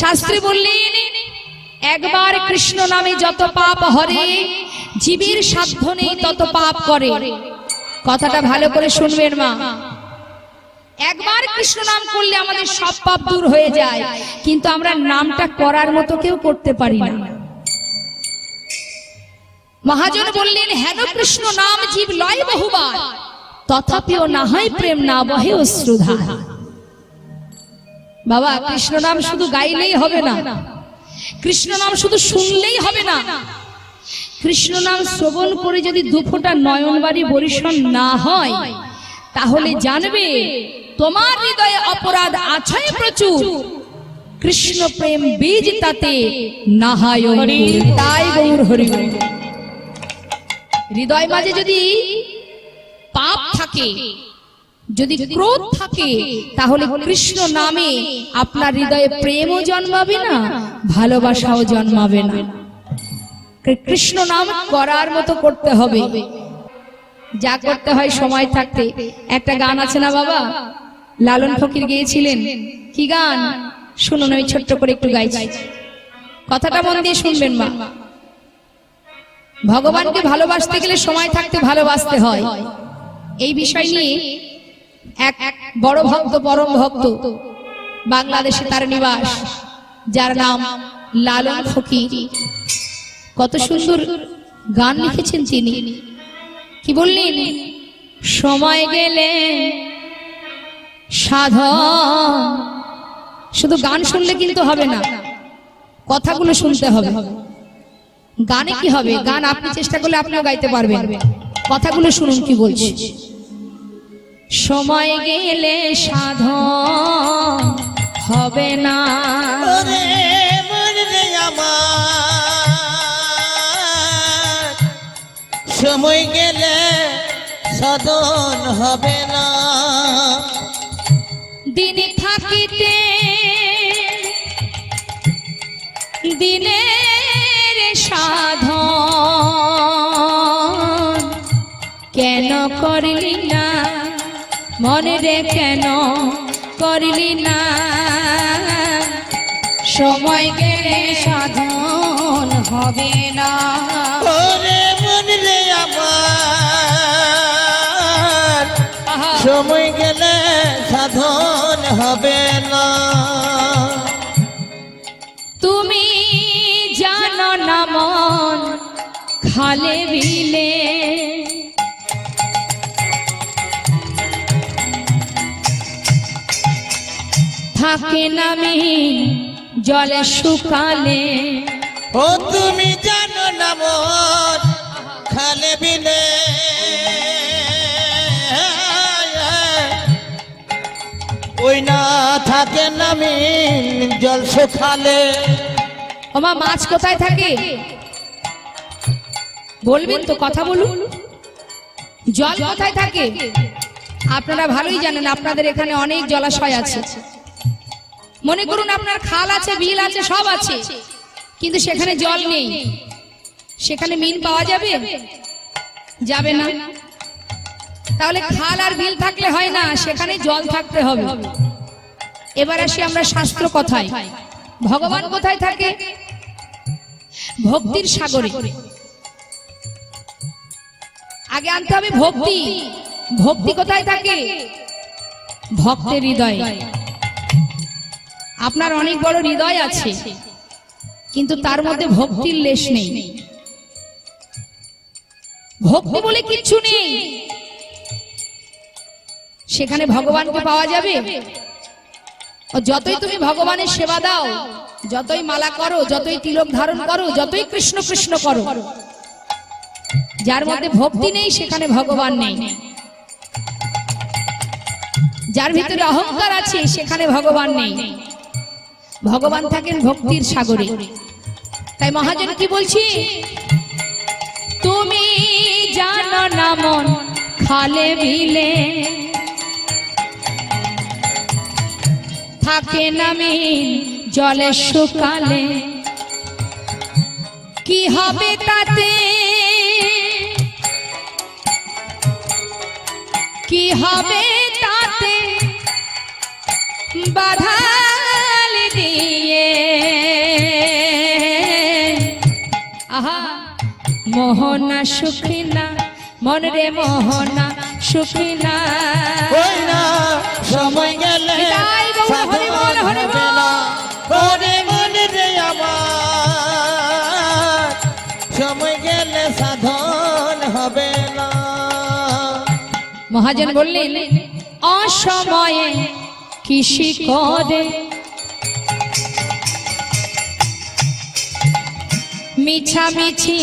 শাস্ত্রী বললেন, একবার কৃষ্ণ নামে যত পাপ হরে, জীবের সাধ্য নেই তত পাপ করে। কথাটা ভালো করে শুনবেন মা। একবার কৃষ্ণ নাম করলে আমাদের সব পাপ দূর হয়ে যায়, কিন্তু আমরা নামটা করার মতো কেউ করতে পারি না। মহাজন বললেন, হেন কৃষ্ণ নাম জীব লয় বহুবার, তথাপিও না হয় প্রেম না বহে অশ্রুধার। বাবা কৃষ্ণ নাম শুধু গাইলেই হবে না। কৃষ্ণ নাম শুধু শুনলেই হবে না। কৃষ্ণ নাম শ্রবণ করে যদি দুফোটা নয়নবাড়ি বরিশন না হয় তাহলে জানবে তোমার হৃদয়ে অপরাধ আছে প্রচুর। কৃষ্ণ প্রেম বীজ তাতে নাহায়। তাই গৌর হরি। হৃদয় মাঝে যদি পাপ থাকে যদি ক্রোধ থাকে তাহলে কৃষ্ণ নামে আপনার হৃদয়ে প্রেমও জন্মাবে না ভালোবাসাও জন্মাবে না। কৃষ্ণ নাম করার মতো করতে হবে। যা করতে হয় সময় থাকতে। একটা গান আছে না বাবা? লালন ফকির গিয়েছিলেন। কি গান? শুনুন আমি ছোট্ট করে একটু গাইছি। কথাটা মন দিয়ে শুনবেন মা। ভগবানকে ভালোবাসতে গেলে সময় থাকতে ভালোবাসতে হয়। এই বিষয় নিয়ে এক বড় ভক্ত, পরম ভক্ত, বাংলাদেশে তার নিবাস, যার নাম লালন ফকির। কত সুন্দর গান লিখেছেন তিনি। কি বললেন? সময় গেলে সাধন। শুধু গান শুনলে কিন্তু হবে না, কথাগুলো শুনতে হবে। গানে কি হবে? গান আপনি চেষ্টা করলে আপনিও গাইতে পারবেন। কথাগুলো শুনুন কি বলছি। সময় গেলে সাধন হবে না। সময় গেলে সদন হবে না। দিনে থাকিতে দিনের সাধন কেন করলি? না মনে রে কেন করলি না? সময় গেলে সাধন হবে না। ওরে মরলে আমার সময় গেলে সাধন হবে না। তুমি জানো না মন খালে বিলে থাকে না নামি জলে শুকালে। ও তুমি জানো না মন খালে বিলে। ওই না থাকে না নামি জল শুকালে। ওমা মাছ কোথায় থাকে? বলবেন তো কথা বলুন। জল কোথায় থাকে? আপনারা ভালোই জানেন আপনাদের এখানে অনেক জলাশয় আছে। মনে করুন আপনার খাল আছে বিল আছে সব আছে কিন্তু সেখানে জল নেই। সেখানে মিন পাওয়া যাবে? যাবে। না। তাহলে খাল আর বিল থাকলে হয় না সেখানে জল থাকতে হবে। এবার আসি আমরা শাস্ত্র কথায়। ভগবান কোথায় থাকে? ভক্তির সাগরে। আগে আনতে হবে ভক্তি। ভক্তি। কোথায় থাকে? ভক্তের হৃদয়। আপনার অনেক বড় হৃদয় আছে, কিন্তু তার মধ্যে ভক্তির লেশ নেই। ভক্তি বলে কিচ্ছু নেই। সেখানে ভগবানকে পাওয়া যাবে? যতই তুমি ভগবানের সেবা দাও, যতই মালা করো, যতই তিলক ধারণ করো, যতই কৃষ্ণ কৃষ্ণ করো, যার মধ্যে ভক্তি নেই, সেখানে ভগবান নেই। যার ভিতরে অহংকার আছে, সেখানে ভগবান নেই। ভগবান থাকেন ভক্তির সাগরে। তাই মহাজন কি বলছি? তুমি জানো না মন খালে বিলে। থাকে নামি জলে শুকালে। কি হবে তাতে? কি হবে তাতে? বাধাল দিয়ে আহা মোহনা সুখিনা মন রে মোহনা সুখিনা। সময় গেলে মহাজন বললেন অসময়ে কৃষি করে মিছামিছি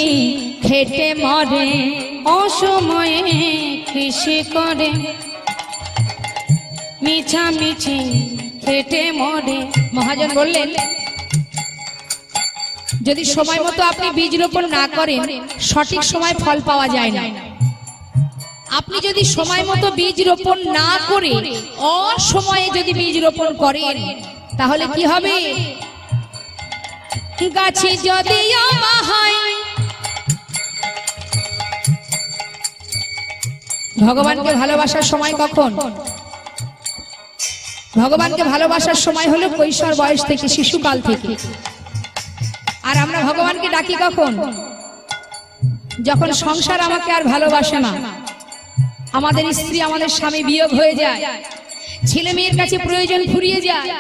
খেটে মরে, অসময়ে কৃষি করে? মিছামিছি খেটে মরে, মহাজন বললেন, যদি সময় মতো আপনি বীজ রোপণ না করেন, সঠিক সময় ফল পাওয়া যায় না। আপনি যদি সময় মতো বীজ রোপণ না করে, অসময়ে যদি বীজ রোপণ করেন, তাহলে কি হবে? গাছে যদি আমা হয়। ভগবানকে ভালোবাসার সময় কখন? ভগবানকে ভালোবাসার সময় হলো কৈশোর বয়স থেকে, শিশুকাল থেকে। আর আমরা ভগবানকে ডাকি কখন? যখন সংসার আমাকে আর ভালোবাসে না। আমাদের স্ত্রী, আমাদের স্বামী বিয়োগ হয়ে যায়। ছেলে মেয়ের কাছে প্রয়োজন ফুরিয়ে যায়।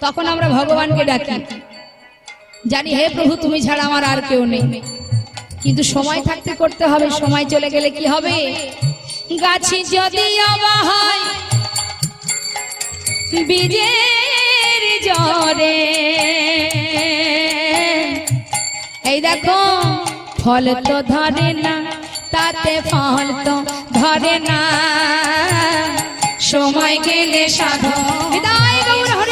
তখন আমরা ভগবানকে ডাকি। জানি, হে প্রভু, তুমি ছাড়া আমার আর কেউ নেই। কিন্তু সময় থাকতে করতে হবে, সময় চলে গেলে কি হবে? গাছি যদি জরে এই দেখো, ফল তো ধরে না, তাতে ফল তো ধরে না। সময় গেলে সাধু বিদায় গৌর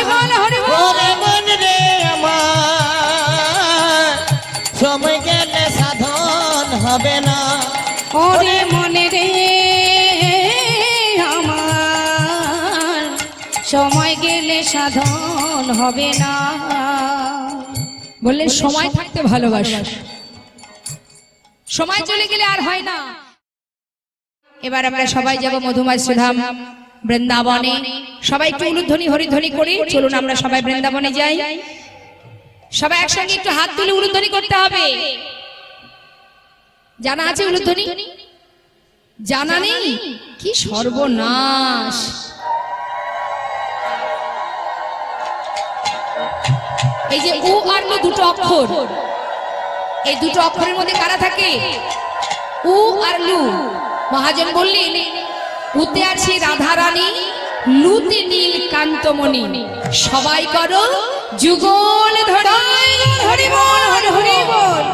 হবে না। ওরে মনে রে আমার সময় গেলে সাধন হবে না। বললেন সময় থাকতে ভালোবাসা। সময় চলে গেলে আর হয় না। এবার আমরা সবাই যাব মধুময় সুধাম বৃন্দাবনে। সবাই একটু উলুধ্বনি হরিধ্বনি করি। চলুন আমরা সবাই বৃন্দাবনে যাই। সবাই একসঙ্গে একটু হাত তুলে উলুধ্বনি করতে হবে। জানা আছে উলুধ্বনি? জানা নেই? কি সর্বনাশ? এই যে উ আর লু দুটো অক্ষর। এই দুটো অক্ষরের মধ্যে কারা থাকে? উ আর লু। মহাজন বললেন উতে আছে রাধা রানী লুতে নীল কান্তমণি। সবাই করো যুগল ধরে হরি বল হরি হরি বল।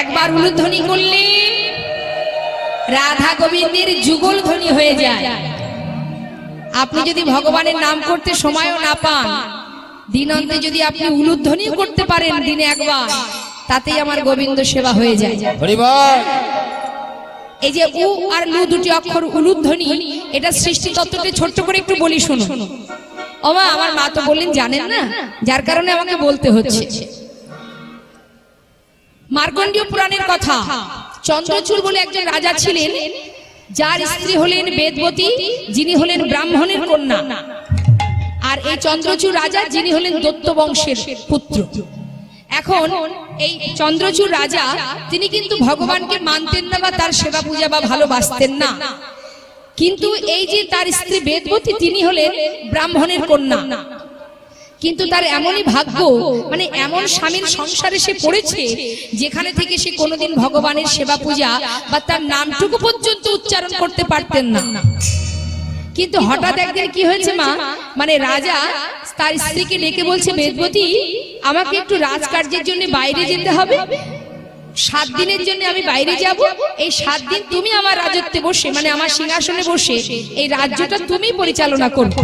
একবার উলুধ্বনি করলে রাধা গোবিন্দের যুগল ধ্বনি হয়ে যায়। আপনি যদি ভগবানের নাম করতে সময়ও না পান দিনন্তে যদি আপনি উলুধ্বনি করতে পারেন দিনে একবার তাতেই আমার গোবিন্দ সেবা হয়ে যায়। এই যে উ আর লু দুটি অক্ষর উলুধ্বনি এটা সৃষ্টি তত্ত্বটি ছোট্ট করে একটু বলি শুনুন। ওমা আমার মা তো বললেন জানেন না? যার কারণে আমাকে বলতে হচ্ছে। মার্কণ্ডীয় পুরাণের কথা। চন্দ্রচূড় বলে একজন রাজা ছিলেন, যার স্ত্রী হলেন বেদবতী, যিনি হলেন ব্রাহ্মণের কন্যা। আর এই চন্দ্রচূড় রাজা, যিনি হলেন দত্ত বংশের পুত্র। এখন এই চন্দ্রচূড় রাজা, তিনি কিন্তু ভগবানকে মানতেন না বা তার সেবা পূজা বা ভালোবাসতেন না। কিন্তু এই যে তার স্ত্রী বেদবতী, তিনি হলেন ব্রাহ্মণের কন্যা। কিন্তু তার এমনই ভাগ্য মানে এমন স্বামীর সংসারে সে পড়েছে যেখানে থেকে সে কোনোদিন ভগবানের সেবা পূজা বা তার নামটুকু পর্যন্ত উচ্চারণ করতে পারতেন না। কিন্তু হঠাৎ একদিন কি হয়েছে মা? মানে রাজা তার স্ত্রীকে ডেকে বলছে বেদবতী আমাকে একটু রাজকার্যের জন্য বাইরে যেতে হবে। সাত দিনের জন্য আমি বাইরে যাব। এই সাত দিন তুমি আমার রাজত্বে বসে মানে আমার সিংহাসনে বসে। এই রাজ্যটা তুমি পরিচালনা করবে।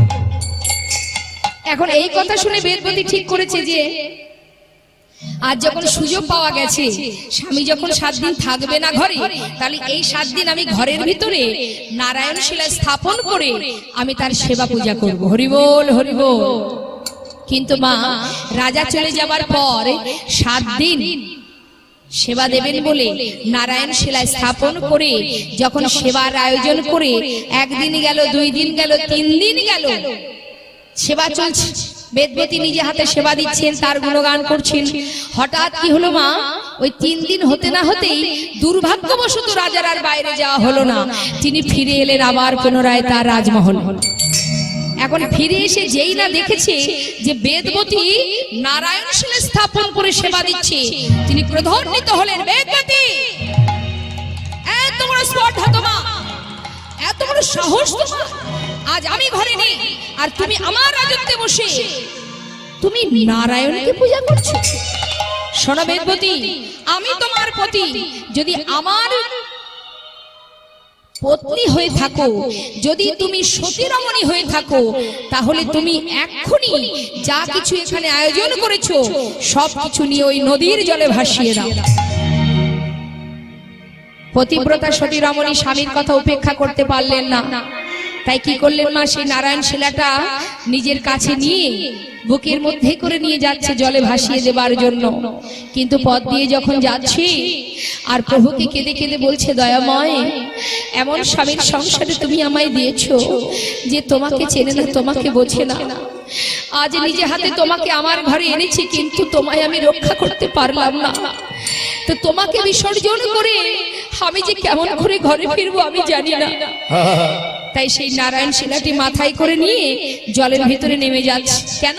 এখন এই কথা শুনে বেদবতী ঠিক করেছে যে, আজ যখন সুযোগ পাওয়া গেছে, স্বামী যখন সাত দিন থাকবে না ঘরে, তাহলে এই সাত দিন আমি ঘরের ভিতরে নারায়ণ শিলা স্থাপন করে আমি তার সেবা পূজা করব। হরিবোল হরিবোল কিন্তু মা, রাজা চলে যাবার পর সাত দিন সেবা দেবেন বলে নারায়ণ শিলায় স্থাপন করে যখন সেবার আয়োজন করে একদিন গেল, দুই দিন গেল, তিন দিন গেল সেবা চলছে। বেদবতী নিজে হাতে সেবা দিচ্ছেন, তার গুণগান করছেন। হঠাৎ কি হলো মা? ওই তিন দিন হতে না হতেই দুর্ভাগ্যবশত রাজার আর বাইরে যাওয়া হলো না। তিনি ফিরে এলেন আবার পুনরায় তার রাজমহল। এখন ফিরে এসে যেই না দেখেছে যে বেদবতী নারায়ণ স্থাপন করে সেবা দিচ্ছে, তিনি ক্রোধান্বিত হলেন বেদবতী এত বড় স্পর্ধা তোমার! এত বড় সাহস তোমার! আজ আমি ঘরে নেই। আর তুমি আমার রাজত্বে বসে। তুমি নারায়ণকে পূজা করছ? শোনো বেদবতী আমি তোমার পতি। যদি আমার পত্নী হয়ে থাকো যদি তুমি সতী রমণী হয়ে থাকো তাহলে তুমি এক্ষুনি যা কিছু এখানে আয়োজন করেছ সব কিছু নিয়ে ওই নদীর জলে ভাসিয়ে দাও। পতিব্রতা সতী রমণী স্বামীর কথা উপেক্ষা করতে পারলেন না। তাই কি করলেন মা সেই নারায়ণ শিলাটা নিজের কাছে নিয়ে বুকের মধ্যে করে নিয়ে যাচ্ছে, জলে ভাসিয়ে দেবার জন্য। কিন্তু পথ দিয়ে যখন যাচ্ছে, আর প্রভুকে কেঁদে কেঁদে বলছে, দয়াময়, এমন স্বামীর সংসারে তুমি আমায় দিয়েছ যে তোমাকে চেনে না, তোমাকে বোঝে না। আজ নিজে হাতে তোমাকে আমার ঘরে এনেছি, কিন্তু তোমায় আমি রক্ষা করতে পারলাম না। তো তোমাকে বিসর্জন করে আমি যে কেমন করে ঘরে ফিরবো আমি জানি না। তাই সেই নারায়ণ শিলাটি মাথায় করে নিয়ে জলের ভিতরে নেমে যাচ্ছে। কেন?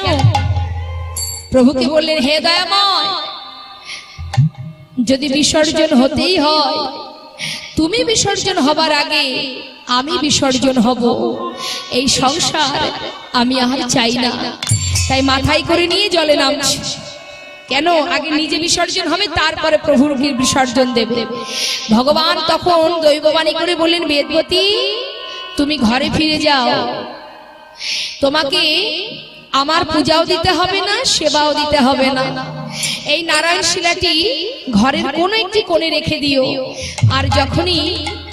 প্রভুকে বললেন, হে দয়াময়, যদি বিসর্জন হতেই হয়, তুমি বিসর্জন হবার আগে আমি বিসর্জন হব। এই সংসার আমি আর চাই না। তাই মাথায় করে নিয়ে জলে নামছি। কেন? আগে নিজে বিসর্জন হবে, তারপরে প্রভুর বিসর্জন দেবে। ভগবান তখন দৈববাণী করে বললেন, বেদবতী তুমি ঘরে ফিরে যাও। তোমাকে আমার পূজাও দিতে হবে না, সেবাও দিতে হবে না। এই নারায়ণ শিলাটি ঘরের কোনো একটি কোণে রেখে দিও। আর যখনই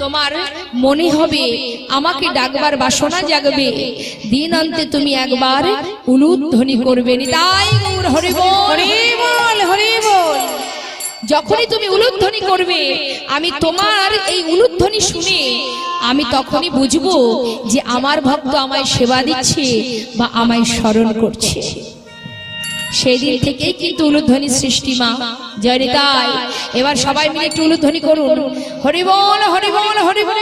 তোমার মনে হবে আমাকে ডাকবার বাসনা জাগবে, দিন অন্তে তুমি একবার উলুধ্বনি করবে। তাই গৌর হরি বল হরি বল যখনই তুমি উলুধ্বনি করবে আমি তোমার এই উলুধ্বনি শুনে আমি তখনই বুঝব যে আমার ভক্ত আমায় সেবা দিচ্ছে বা আমায় স্মরণ করছে। সেই দিন থেকেই কিন্তু উলুধ্বনি সৃষ্টি মা। জয় তাই এবার সবাই মিলে একটু উলুধ্বনি করুন। হরি বল হরি বল হরি বল।